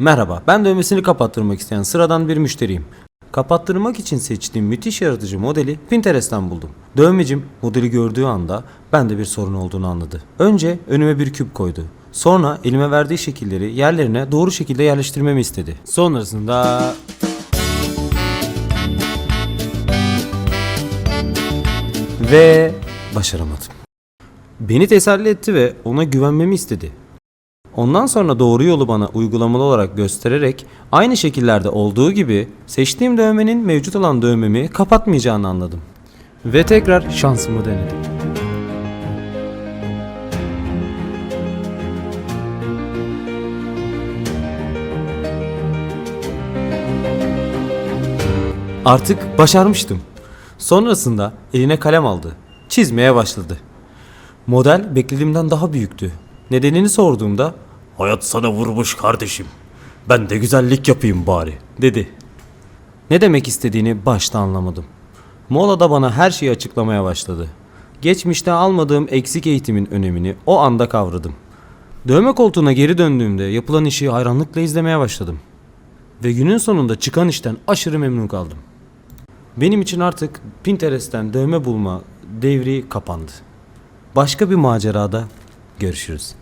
Merhaba, ben dövmesini kapattırmak isteyen sıradan bir müşteriyim. Kapattırmak için seçtiğim müthiş yaratıcı modeli Pinterest'ten buldum. Dövmecim modeli gördüğü anda bende bir sorun olduğunu anladı. Önce önüme bir küp koydu. Sonra elime verdiği şekilleri yerlerine doğru şekilde yerleştirmemi istedi. Sonrasında ve başaramadım. Beni teselli etti ve ona güvenmemi istedi. Ondan sonra doğru yolu bana uygulamalı olarak göstererek aynı şekillerde olduğu gibi seçtiğim dövmenin mevcut olan dövmemi kapatmayacağını anladım. Ve tekrar şansımı denedim. Artık başarmıştım. Sonrasında eline kalem aldı. Çizmeye başladı. Model beklediğimden daha büyüktü. Nedenini sorduğumda Hayat sana vurmuş kardeşim. Ben de güzellik yapayım bari. dedi. Ne demek istediğini başta anlamadım. Molada bana her şeyi açıklamaya başladı. Geçmişte almadığım eksik eğitimin önemini o anda kavradım. Dövme koltuğuna geri döndüğümde yapılan işi hayranlıkla izlemeye başladım. Ve günün sonunda çıkan işten aşırı memnun kaldım. Benim için artık Pinterest'ten dövme bulma devri kapandı. Başka bir macerada görüşürüz.